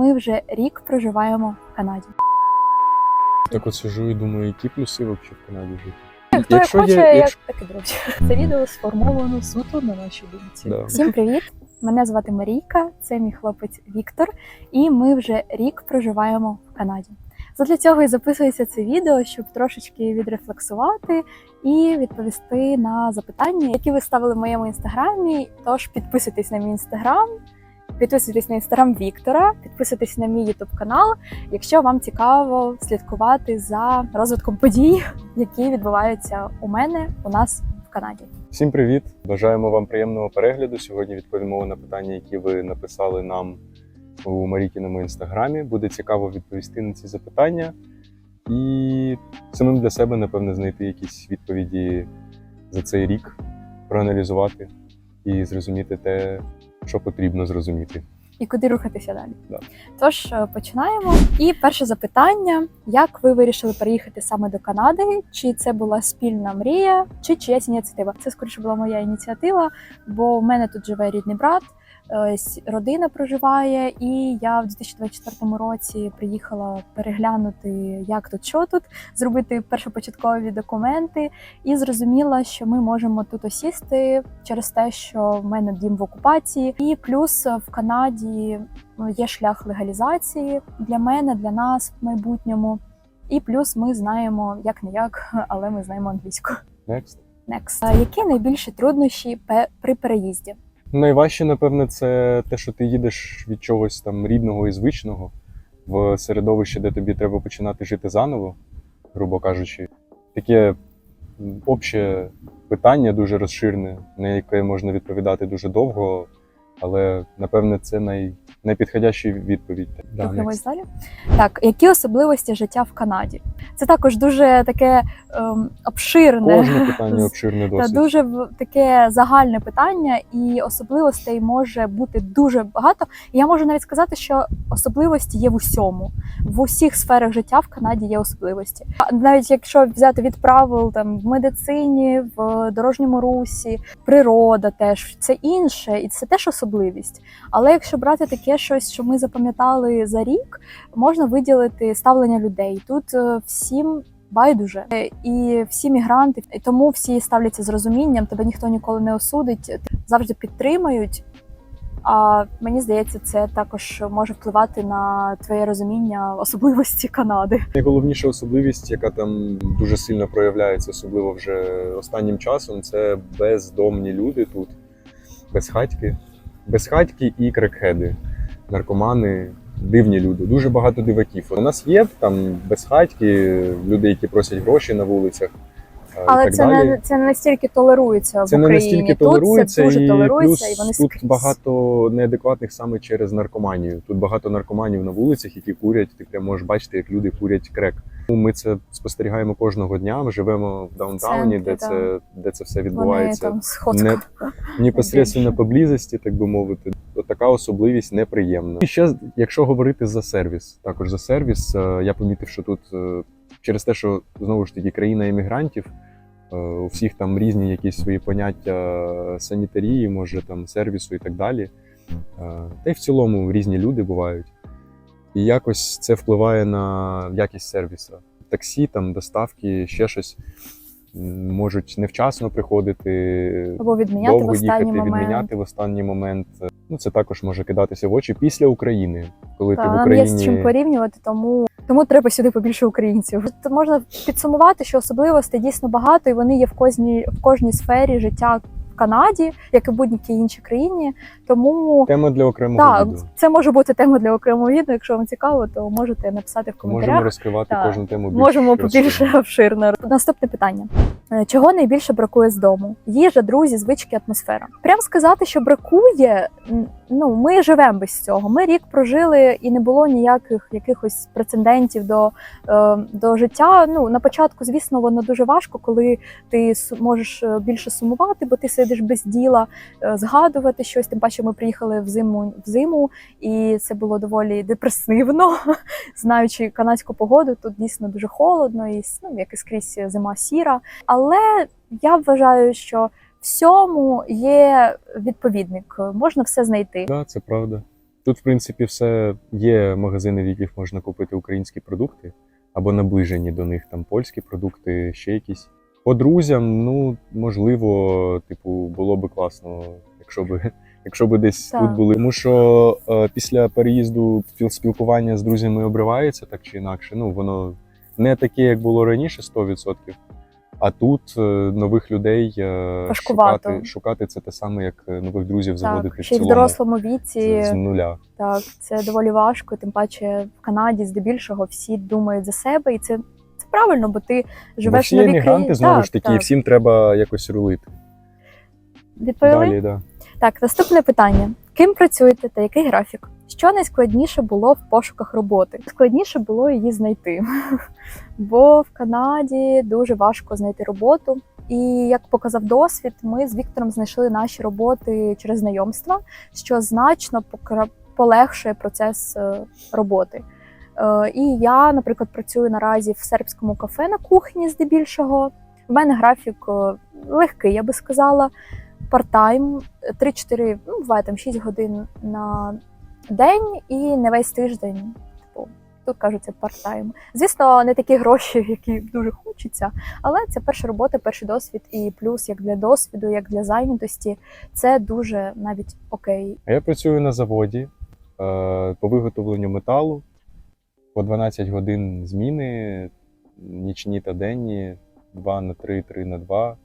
ми вже рік проживаємо в Канаді. Так от сижу і думаю, які плюси взагалі в Канаді жити. Хто як хоче, є- як так і друзі. Це відео сформовано суто на нашій думці. Да. Всім привіт! Мене звати Марійка, це мій хлопець Віктор, і ми вже рік проживаємо в Канаді. Задля цього і записується це відео, щоб трошечки відрефлексувати і відповісти на запитання, які ви ставили в моєму інстаграмі. Тож підписуйтесь на мій інстаграм, підписуйтесь на інстаграм Віктора, підписуйтесь на мій ютуб канал, якщо вам цікаво слідкувати за розвитком подій, які відбуваються у мене у нас в Канаді. Всім привіт! Бажаємо вам приємного перегляду. Сьогодні відповімо на питання, які ви написали нам у Марікіному інстаграмі. Буде цікаво відповісти на ці запитання і самим для себе, напевне, знайти якісь відповіді за цей рік, проаналізувати і зрозуміти те, що потрібно зрозуміти. і куди рухатися далі. Да. Тож е, починаємо. І перше запитання: як ви вирішили переїхати саме до Канади? Чи це була спільна мрія, чи чиясь ініціатива? Це скоріше була моя ініціатива, бо в мене тут живе рідний брат. Е, Родина проживає, і я в 2024 році приїхала переглянути, як тут, що тут, зробити першопочаткові документи, і зрозуміла, що ми можемо тут осісти через те, що в мене дім в окупації, і плюс в Канаді ну, є шлях легалізації для мене, для нас в майбутньому. І плюс ми знаємо як не як, але ми знаємо англійську. Next. Next. Які найбільші труднощі при переїзді? Найважче, напевне, це те, що ти їдеш від чогось там рідного і звичного в середовище, де тобі треба починати жити заново, грубо кажучи. Таке обще питання дуже розширене, на яке можна відповідати дуже довго, але напевне це най... найпідходяща відповідь. Да, Рухаємось далі. Так, які особливості життя в Канаді? Це також дуже таке ем, обширне. Кожне питання обширне Та дуже таке загальне питання, і особливостей може бути дуже багато. І я можу навіть сказати, що особливості є в усьому. В усіх сферах життя в Канаді є особливості. А Навіть якщо взяти від правил там в медицині, в дорожньому русі, природа теж це інше, і це теж особливість. Але якщо брати таке щось, що ми запам'ятали за рік, можна виділити ставлення людей. Тут е, всім байдуже Е, і всі мігранти, тому всі ставляться з розумінням. Тебе ніхто ніколи не осудить, завжди підтримують. А мені здається, це також може впливати на твоє розуміння особливості Канади. Найголовніша особливість, яка там дуже сильно проявляється, особливо вже останнім часом, це бездомні люди тут, безхатьки, безхатьки і крекхеди, наркомани, дивні люди. Дуже багато диваків. У нас є там безхатьки, люди, які просять гроші на вулицях. е, Але так це далі. не це не настільки толерується Це в не Україні. настільки тут толерується, це дуже і толерується, плюс і вони тут скрізь. багато неадекватних саме через наркоманію. Тут багато наркоманів на вулицях, які курять. Ти прям можеш бачити, як люди курять крек. Ну, Ми це спостерігаємо кожного дня. Ми живемо в даунтауні, центрі, де це де це все Вони відбувається там не непосередньо поблизості, так би мовити. От така особливість неприємна. І ще якщо говорити за сервіс, також за сервіс, е, я помітив, що тут е, через те, що знову ж таки країна емігрантів. е, У всіх там різні якісь свої поняття санітарії, може там сервісу і так далі. Та й в цілому різні люди бувають. І якось це впливає на якість сервісу. Таксі, там, доставки, ще щось можуть невчасно приходити, Або відміняти в довго останній їхати, момент. відміняти в останній момент. Ну, це також може кидатися в очі після України, коли Та, ти в нам є з чим порівнювати, тому тому треба сюди побільше українців. Тут можна підсумувати, що особливостей дійсно багато, і вони є в кожній в кожній сфері життя Канаді, як і в будь-якій іншій країні. Тому тема для окремого так, відео. це може бути тема для окремого відео. Якщо вам цікаво, то можете написати в Можемо розкривати Так. кожну тему більш Можемо побільше обширно. Наступне питання: Е, чого найбільше бракує з дому? Їжа, друзі, звички, атмосфера. Прям сказати, що бракує. Ну, ми живемо без цього. Ми рік прожили і не було ніяких якихось прецедентів до, е, до життя. Ну на початку, звісно, воно дуже важко, коли ти можеш е, більше сумувати, бо ти сидиш без діла, е, згадувати щось. Тим паче, ми приїхали в зиму в зиму, і це було доволі депресивно знаючи канадську погоду, тут дійсно дуже холодно, і ну, як і скрізь зима сіра. Але я вважаю, що всьому є відповідник, можна все знайти. Да, це правда. Тут, в принципі, все є магазини, в яких можна купити українські продукти або наближені до них там польські продукти, ще якісь. По друзям, ну можливо, типу, було би класно, якщо би, якщо би десь Так. тут були. Тому що е, після переїзду спілкування з друзями обривається так чи інакше. Ну воно не таке, як було раніше, 100%. А тут е, нових людей е, шукати, шукати це те саме, як е, нових друзів заводити Так, ще в цілому дорослому віці. з, з нуля. Так, це доволі важко. Тим паче в Канаді здебільшого всі думають за себе, і це правильно, бо ти Бо живеш всі в новій емігранти знову ж таки, так. і всім треба якось рулити. Відповіли? Далі, да. Так, наступне питання: ким працюєте та який графік? Що найскладніше було в пошуках роботи? Складніше було її знайти, бо в Канаді дуже важко знайти роботу. І як показав досвід, ми з Віктором знайшли наші роботи через знайомства, що значно полегшує процес е, роботи. Е, І я, наприклад, працюю наразі в сербському кафе на кухні здебільшого. У мене графік е, легкий, я би сказала парт-тайм, 3-4, ну, буває там 6 годин на день і не весь тиждень. Типу, тут кажуть, це парт-тайм. Звісно, не такі гроші, які дуже хочеться, але це перша робота, перший досвід, і плюс як для досвіду, як для зайнятості, це дуже навіть окей. Я працюю на заводі е, по виготовленню металу по 12 годин зміни, нічні та денні, 2 на 3, 3 на 2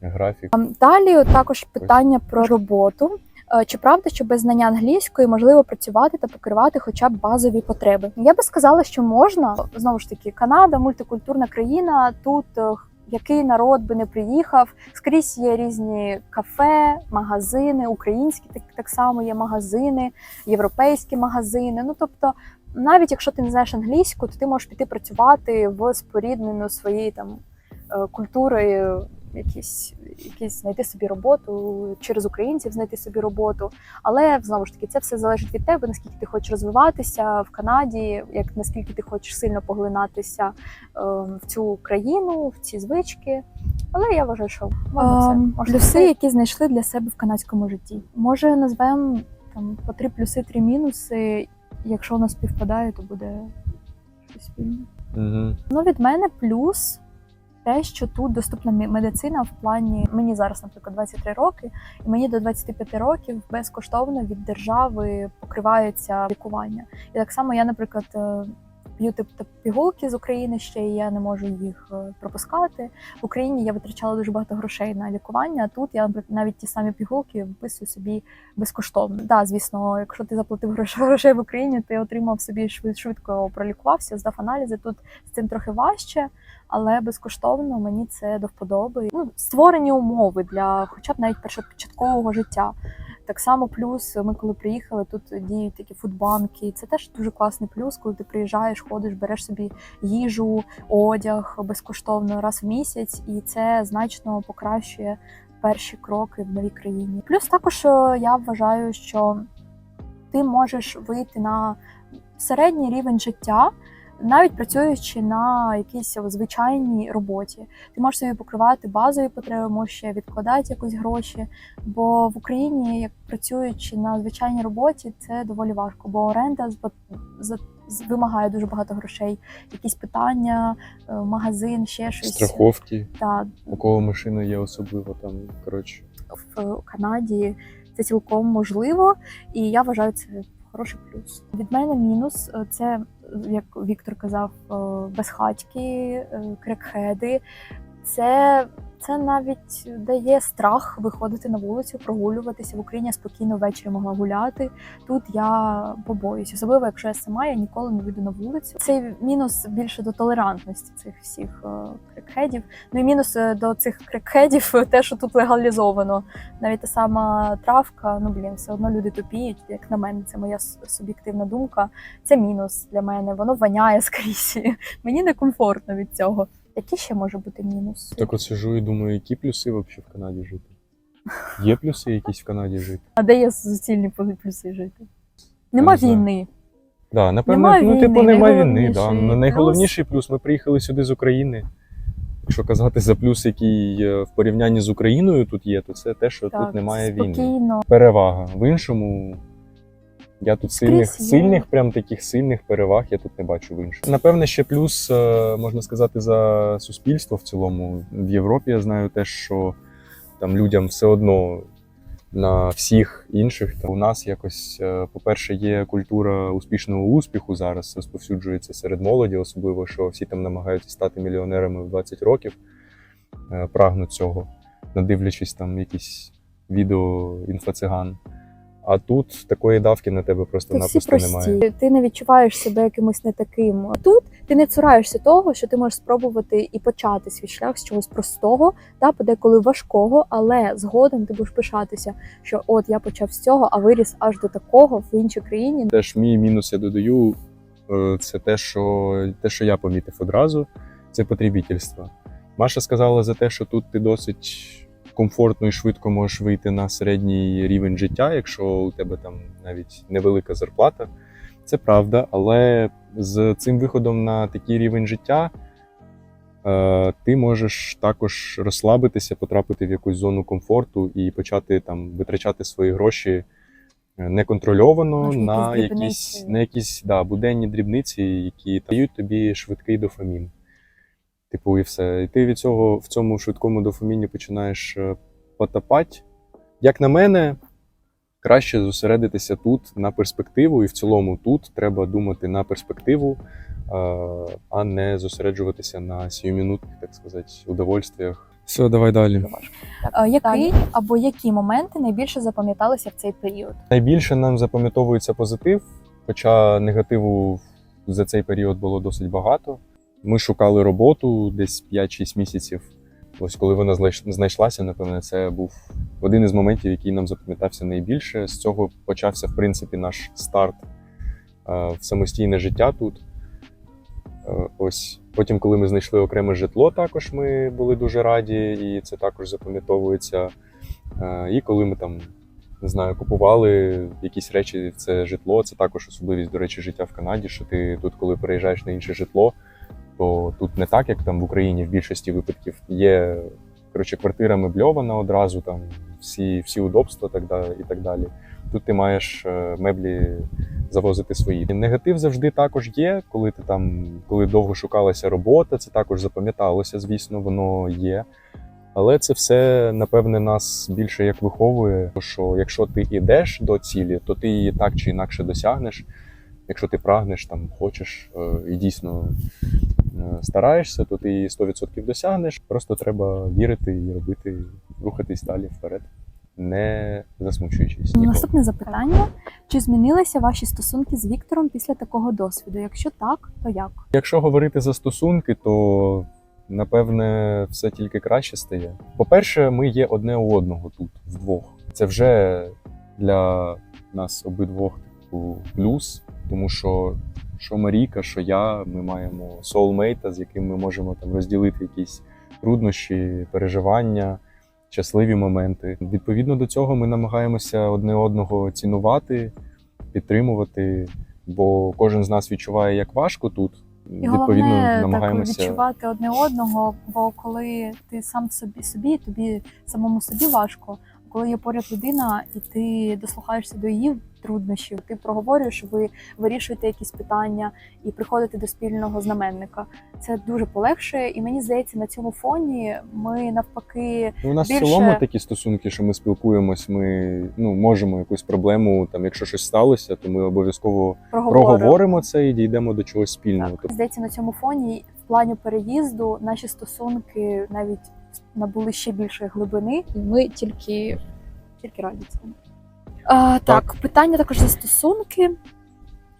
графік. Далі також питання про роботу. Е, Чи правда, що без знання англійської можливо працювати та покривати хоча б базові потреби? Я би сказала, що можна знову ж таки, Канада, мультикультурна країна. Тут е, який народ би не приїхав, скрізь є різні кафе, магазини, українські так, так само є магазини, європейські магазини. Ну тобто, навіть якщо ти не знаєш англійську, то ти можеш піти працювати в споріднену своєї там е, культурою якісь, якісь знайти собі роботу, через українців знайти собі роботу. Але знову ж таки, це все залежить від тебе, наскільки ти хочеш розвиватися в Канаді, як наскільки ти хочеш сильно поглинатися е, в цю країну, в ці звички. Але я вважаю, що можна все. Ем, Можна плюси, які знайшли для себе в канадському житті. Може, назвемо там по три плюси, три мінуси. Якщо воно співпадає, то буде щось спільне. Угу. Ну, від мене плюс те, що тут доступна медицина в плані мені зараз, наприклад, 23 роки, і мені до 25 років безкоштовно від держави покривається лікування. І так само я, наприклад, е, п'ю пігулки з України ще і я не можу їх е, пропускати. В Україні я витрачала дуже багато грошей на лікування. А тут я навіть ті самі пігулки виписую собі безкоштовно. Да, звісно, якщо ти заплатив грош- грошей в Україні, ти отримав собі швид- швидко пролікувався, здав аналізи. Тут з цим трохи важче, але безкоштовно мені це до вподоби. Ну, створені умови для хоча б навіть першопочаткового життя. Так само, плюс ми коли приїхали, тут діють такі фудбанки. Це теж дуже класний плюс, коли ти приїжджаєш, ходиш, береш собі їжу, одяг безкоштовно раз в місяць, і це значно покращує перші кроки в новій країні. Плюс також е, я вважаю, що ти можеш вийти на середній рівень життя. Навіть працюючи на якійсь звичайній роботі, ти можеш собі покривати базові потреби, можеш ще відкладати якось гроші. Бо в Україні, як працюючи на звичайній роботі, це доволі важко, бо оренда вимагає дуже багато грошей. Якісь питання, е, магазин, ще щось Страховки, Та у кого машина є особливо там. Коротше, в Канаді це цілком можливо, і я вважаю це хороший плюс. Від мене мінус е, це, як Віктор казав, е, безхатьки, е, крекхеди. Це, це навіть дає страх виходити на вулицю, прогулюватися в Україні. Я спокійно ввечері могла гуляти. Тут я побоюсь, особливо якщо я сама, я ніколи не вийду на вулицю. Це мінус більше до толерантності цих всіх е, крекхедів. Ну і мінус е, до цих крекхедів те, що тут легалізовано. Навіть та сама травка, ну блін, все одно люди тупіють, як на мене, це моя суб'єктивна думка. Це мінус для мене. Воно воняє скрізь. Мені некомфортно від цього. Який ще може бути мінус? так от сижу і думаю, які плюси взагалі в Канаді жити. Є плюси якісь в Канаді жити? А де є суцільні плюси жити? Нема не війни. Да, напевно, Нема ну, війни, типу, нема війни. Да. Ну, плюс. Найголовніший плюс. Ми приїхали сюди з України. Якщо казати за плюс, який е, в порівнянні з Україною тут є, то це те, що Так, тут немає війни. Перевага. В іншому Я тут сильних, сильних, прям таких сильних переваг я тут не бачу в інших. Напевне, ще плюс, е, можна сказати, за суспільство в цілому. В Європі я знаю те, що там людям все одно на всіх інших. Та у нас якось, е, по-перше, є культура успішного успіху зараз, розповсюджується серед молоді, особливо, що всі там намагаються стати мільйонерами в 20 років, е, прагнуть цього, надивлячись там якісь відео інфоциган. А тут такої давки на тебе просто-напросто немає. Ти не відчуваєш себе якимось не таким. Тут ти не цураєшся того, що ти можеш спробувати і почати свій шлях з чогось простого, та подеколи важкого, але згодом ти будеш пишатися, що от я почав з цього, а виріс аж до такого в іншій країні. Теж мій мінус я додаю, е, це те, що те, що я помітив одразу, це потребітельство. Маша сказала за те, що тут ти досить комфортно і швидко можеш вийти на середній рівень життя, якщо у тебе там навіть невелика зарплата. Це правда, але з цим виходом на такий рівень життя е, ти можеш також розслабитися, потрапити в якусь зону комфорту і почати там витрачати свої гроші е, неконтрольовано Може, на якісь якісь, на якісь да, буденні дрібниці, які дають тобі швидкий дофамін. Типу, і все. І ти від цього в цьому швидкому дофаміні починаєш е, потопати. Як на мене, краще зосередитися тут на перспективу, і в цілому тут треба думати на перспективу, е, а не зосереджуватися на сіюмінутних, так сказати, удовольствиях. Все, давай далі. Який або які моменти найбільше запам'яталися в цей період? Найбільше нам запам'ятовується позитив, хоча негативу за цей період було досить багато. Ми шукали роботу десь 5-6 місяців. Ось коли вона знайш- знайшлася, напевне, це був один із моментів, який нам запам'ятався найбільше. З цього почався, в принципі, наш старт е, в самостійне життя тут. Е, Ось потім, коли ми знайшли окреме житло, також ми були дуже раді, і це також запам'ятовується. Е, І коли ми там не знаю, купували якісь речі це житло. Це також особливість, до речі, життя в Канаді. Що ти тут, коли переїжджаєш на інше житло, то тут не так, як там в Україні в більшості випадків є коротше, квартира мебльована одразу, там всі, всі удобства так далі, і так далі. Тут ти маєш е, меблі завозити свої. Негатив завжди також є, коли ти там, коли довго шукалася робота, це також запам'яталося, звісно, воно є. Але це все, напевне, нас більше як виховує, що якщо ти йдеш до цілі, то ти її так чи інакше досягнеш. Якщо ти прагнеш, там хочеш е, і дійсно стараєшся, то ти її 100% досягнеш. Просто треба вірити і робити, рухатись далі вперед, не засмучуючись. ніколи. Наступне запитання: чи змінилися ваші стосунки з Віктором після такого досвіду? Якщо так, то як? Якщо говорити за стосунки, то напевне все тільки краще стає. По-перше, ми є одне у одного тут, вдвох. Це вже для нас обидвох типу, плюс, тому що що Марійка, що я, ми маємо соулмейта, з яким ми можемо там розділити якісь труднощі, переживання, щасливі моменти. Відповідно до цього, ми намагаємося одне одного цінувати, підтримувати, бо кожен з нас відчуває, як важко тут. І головне так відчувати одне одного, бо коли ти сам собі собі, тобі самому собі важко. Коли є поряд людина, і ти дослухаєшся до її труднощів, ти проговорюєш, ви вирішуєте якісь питання і приходите до спільного знаменника. Це дуже полегшує, і мені здається, на цьому фоні ми навпаки Ну, у нас більше- в цілому такі стосунки, що ми спілкуємось, ми ну, можемо якусь проблему, там, якщо щось сталося, то ми обов'язково проговоримо. проговоримо це і дійдемо до чогось спільного. Так. Здається, на цьому фоні в плані переїзду наші стосунки навіть набули ще більшої глибини, і ми тільки, тільки раді цьому. А, так, питання також за стосунки.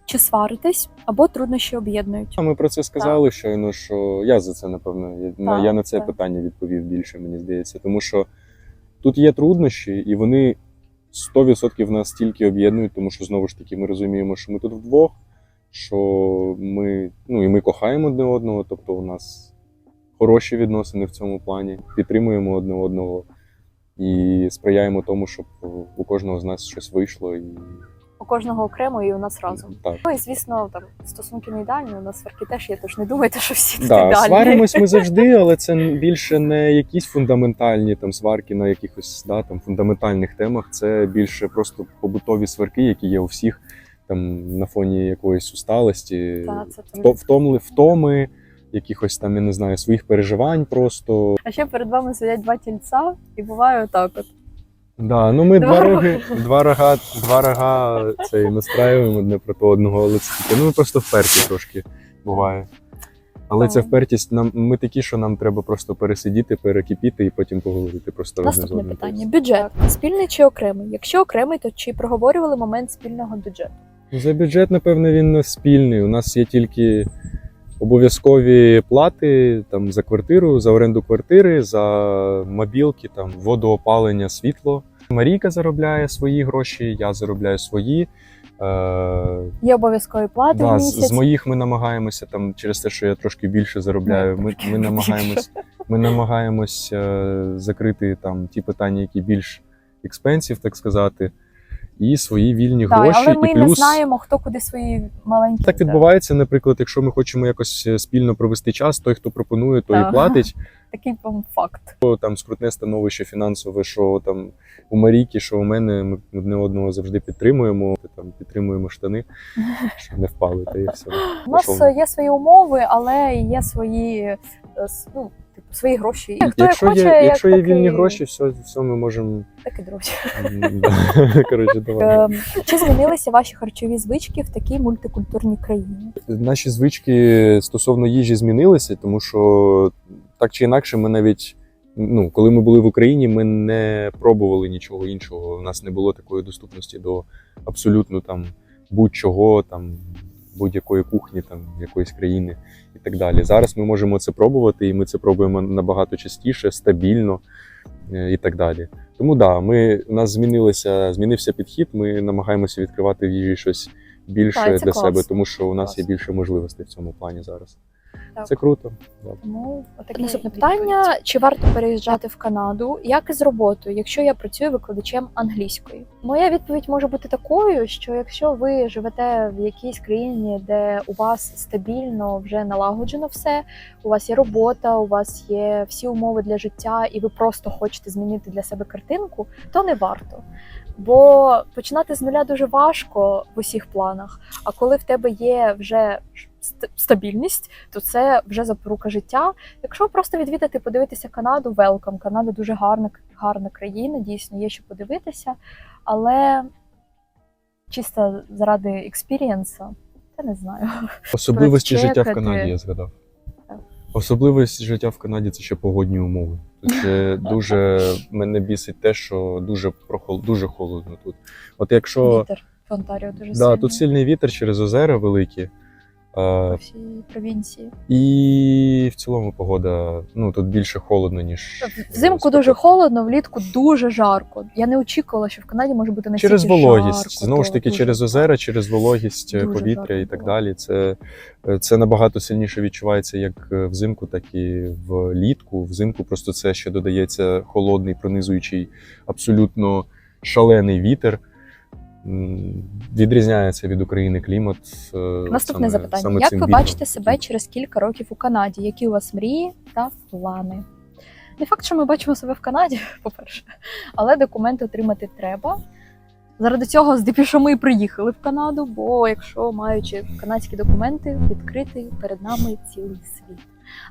Чи сваритесь або труднощі об'єднують? А Ми про це сказали щойно, що я за це напевно я, на- Так, я на це так. питання відповів більше, мені здається, тому що тут є труднощі, і вони 100% нас тільки об'єднують, тому що знову ж таки ми розуміємо, що ми тут вдвох, що ми, ну і ми кохаємо одне одного, тобто у нас хороші відносини в цьому плані, підтримуємо одне одного і сприяємо тому, щоб у кожного з нас щось вийшло. І У кожного окремо і у нас разом. так. Ну і звісно, там стосунки не ідеальні. У нас сварки теж є, тож не думайте, що всі тут Да, ідеальні. сваримось ми завжди, але це більше не якісь фундаментальні там сварки на якихось да, там фундаментальних темах. Це більше просто побутові сварки, які є у всіх. там на фоні якоїсь усталості, Та, це там. втомли, втоми, якихось там, я не знаю, своїх переживань просто. А ще перед вами сидять два тільця, і буває отак от. Да, ну ми Два роги, два рога, два рога цей настраюємо одне проти одного, але це таке. Ну ми просто вперті трошки буває. Але ця впертість нам ми такі, що нам треба просто пересидіти, перекипіти і потім поговорити просто Наступне питання: бюджет спільний чи окремий? Якщо окремий, то чи проговорювали момент спільного бюджету? За бюджет, напевне, він не спільний. У нас є тільки обов'язкові плати там за квартиру, за оренду квартири, за мобілки, там водоопалення, світло. Марійка заробляє свої гроші, я заробляю свої. Е, Є обов'язкові плати в да, з, місяць. з моїх ми намагаємося там через те, що я трошки більше заробляю. Ну, Ми, ми намагаємось, ми намагаємось е, закрити там ті питання, які більш експенсів, так сказати, і свої вільні Так, гроші. але ми і не знаємо, хто куди свої маленькі. так відбувається, наприклад, якщо ми хочемо якось е, спільно провести час, той, хто пропонує, той Так. і платить. Такий вам факт. Там скрутне становище фінансове, що там у Марійки, що у мене, ми одне одного завжди підтримуємо. Там підтримуємо штани, щоб не впали, та і все. У нас є свої умови, але є свої, е, ну, свої гроші. Хто Якщо як хоче, є, як якщо є такий- вільні гроші, все, все ми можемо. так і друзі. Коротше, давай. Ем, Чи змінилися ваші харчові звички в такій мультикультурній країні? Наші звички стосовно їжі змінилися, тому що так чи інакше, ми навіть ну, коли ми були в Україні, ми не пробували нічого іншого. У нас не було такої доступності до абсолютно там будь-чого, там будь-якої кухні, там якоїсь країни і так далі. Зараз ми можемо це пробувати, і ми це пробуємо набагато частіше, стабільно е, і так далі. Тому да, ми у нас змінилися, змінився підхід. Ми намагаємося відкривати в їжі щось більше Так, для клас. себе, тому що у нас клас. є більше можливостей в цьому плані зараз. Так. Це круто. Тому отаке Наступне наступне питання: чи варто переїжджати в Канаду? Як із роботою, якщо я працюю викладачем англійської? Моя відповідь може бути такою, що якщо ви живете в якійсь країні, де у вас стабільно вже налагоджено все, у вас є робота, у вас є всі умови для життя, і ви просто хочете змінити для себе картинку, то не варто. Бо починати з нуля дуже важко в усіх планах. А коли в тебе є вже стабільність, то це вже запорука життя. Якщо просто відвідати, подивитися Канаду, велкам. Канада дуже гарна, гарна країна, дійсно є що подивитися, але чисто заради експірієнса, я не знаю. Особливості життя в Канаді, я згадав. Особливість життя в Канаді це ще погодні умови. Тут це дуже мене бісить те, що дуже прохол... дуже холодно тут. От якщо Вітер в Онтаріо дуже да, сильний. тут сильний вітер через озера великі. По всій провінції. і в цілому погода, ну тут більше холодно, ніж Взимку е, дуже холодно, влітку дуже жарко. Я не очікувала, що в Канаді може бути настільки Через вологість, жарко, знову ж таки, дуже через озера, через вологість Дуже повітря і так було. далі. Це, це набагато сильніше відчувається як е, взимку, так і влітку. Взимку просто це ще додається холодний, пронизуючий, абсолютно шалений вітер. Відрізняється від України клімат. е, Наступне саме- запитання: саме як ви бачите себе через кілька років у Канаді? Які у вас мрії та плани? Не факт, що ми бачимо себе в Канаді, по-перше, але документи отримати треба. Заради цього здебільшого ми і приїхали в Канаду, бо якщо маючи канадські документи, відкритий перед нами цілий світ.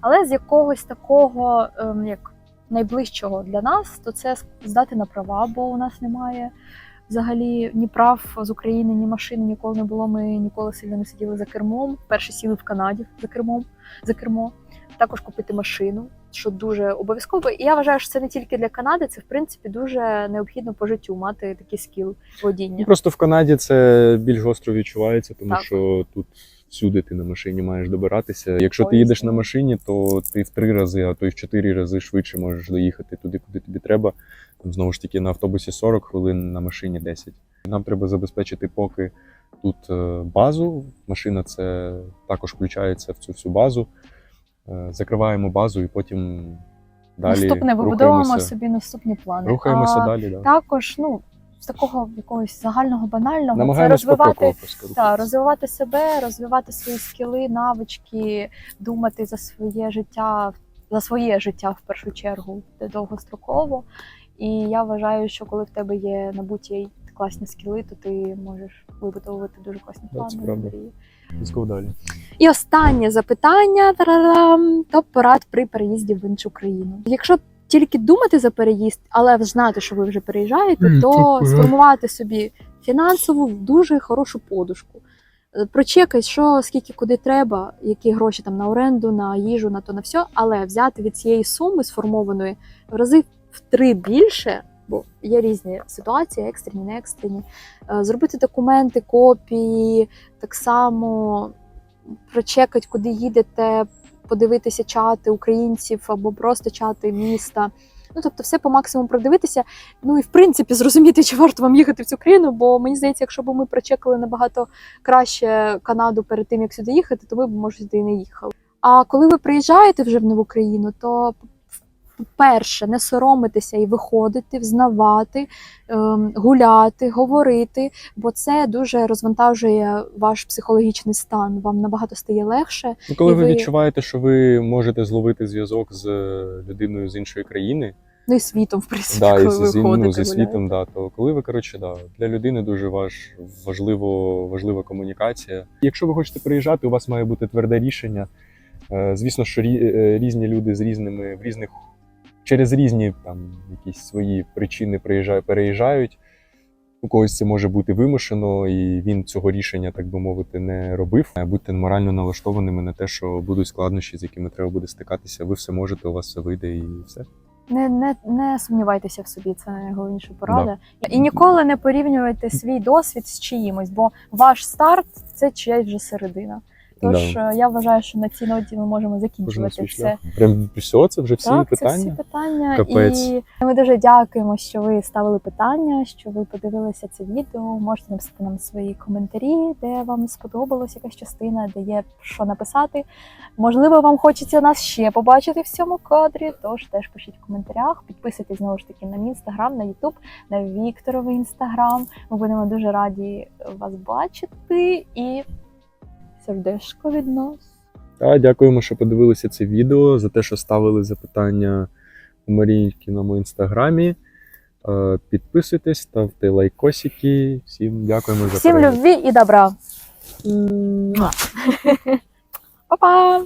Але з якогось такого, ем, як найближчого для нас, то це здати на права, бо у нас немає взагалі ні прав з України, ні машини ніколи не було. Ми ніколи сильно не сиділи за кермом. Перші сіли в Канаді за кермом за кермо. Також купити машину, що дуже обов'язково. І я вважаю, що це не тільки для Канади, це в принципі дуже необхідно по життю мати такий скіл Ну, водіння. Просто в Канаді це більш гостро відчувається, тому Так. що тут всюди ти на машині маєш добиратися. Якщо ти їдеш на машині, то ти в три рази, а то й в чотири рази швидше можеш доїхати туди, куди тобі треба. Там знову ж таки на автобусі 40 хвилин, на машині 10. Нам треба забезпечити поки тут е, базу. Машина це також включається в цю всю базу. Е, Закриваємо базу і потім далі Наступне вибудовуємо рухаємося, собі наступні плани. рухаємося а, далі. Да. Також, ну з такого якогось загального банального Намагаємось це розвивати та розвивати себе, розвивати свої скіли, навички, думати за своє життя, за своє життя в першу чергу довгостроково. І я вважаю, що коли в тебе є набуті класні скіли, то ти можеш вибудовувати дуже класні плани. далі. І останнє запитання топ порад при переїзді в іншу країну. Якщо тільки думати за переїзд, але знати, що ви вже переїжджаєте, то сформувати собі фінансову дуже хорошу подушку. Е, Прочекай, що скільки куди треба, які гроші там на оренду, на їжу, на то на все, але взяти від цієї суми сформованої в рази в три більше, бо є різні ситуації, екстрені, не екстрені. Е, Зробити документи, копії, так само прочекати, куди їдете, подивитися чати українців або просто чати міста. Ну, тобто, все по максимуму продивитися. Ну і в принципі зрозуміти, чи варто вам їхати в цю країну, бо мені здається, якщо б ми прочекали набагато краще Канаду перед тим, як сюди їхати, то ви б може сюди і не їхали. А коли ви приїжджаєте вже в нову країну, то перше не соромитися і виходити, взнавати, ем, гуляти, говорити, бо це дуже розвантажує ваш психологічний стан. Вам набагато стає легше. Ну, коли І ви відчуваєте, що ви можете зловити зв'язок з е, людиною з іншої країни, Ну і світом, в принципі, да, коли ви з, ну, зі світом, да, то коли ви коротше, да, для людини дуже важ, важливо, важлива комунікація. Якщо ви хочете приїжджати, у вас має бути тверде рішення. Е, Звісно, що е, різні люди з різними в різних через різні там якісь свої причини переїжджають. У когось це може бути вимушено, і він цього рішення, так би мовити, не робив. Е, Будьте морально налаштованими на те, що будуть складнощі, з якими треба буде стикатися. Ви все можете, у вас все вийде і все. Не, не, не сумнівайтеся в собі, це найголовніша порада. І ніколи не порівнювайте свій досвід з чиїмось, бо ваш старт це чиясь вже середина. Тож Да. е, я вважаю, що на цій ноті ми можемо закінчувати все. Прям все, це вже всі так, питання. це всі питання. Капець. І ми дуже дякуємо, що ви ставили питання, що ви подивилися це відео. Можете написати нам свої коментарі, де вам сподобалась якась частина, де є що написати. Можливо, вам хочеться нас ще побачити в цьому кадрі. Тож теж пишіть в коментарях. Підписуйтесь знову ж таки на мій інстаграм, на Ютуб, на Вікторовий інстаграм. Ми будемо дуже раді вас бачити і сердечко від нас. Та, дякуємо, що подивилися це відео, за те, що ставили запитання у Марійки на моєму інстаграмі. Е, Підписуйтесь, ставте лайкосики. Всім дякуємо за Всім перегляд. любві і добра. Па-па!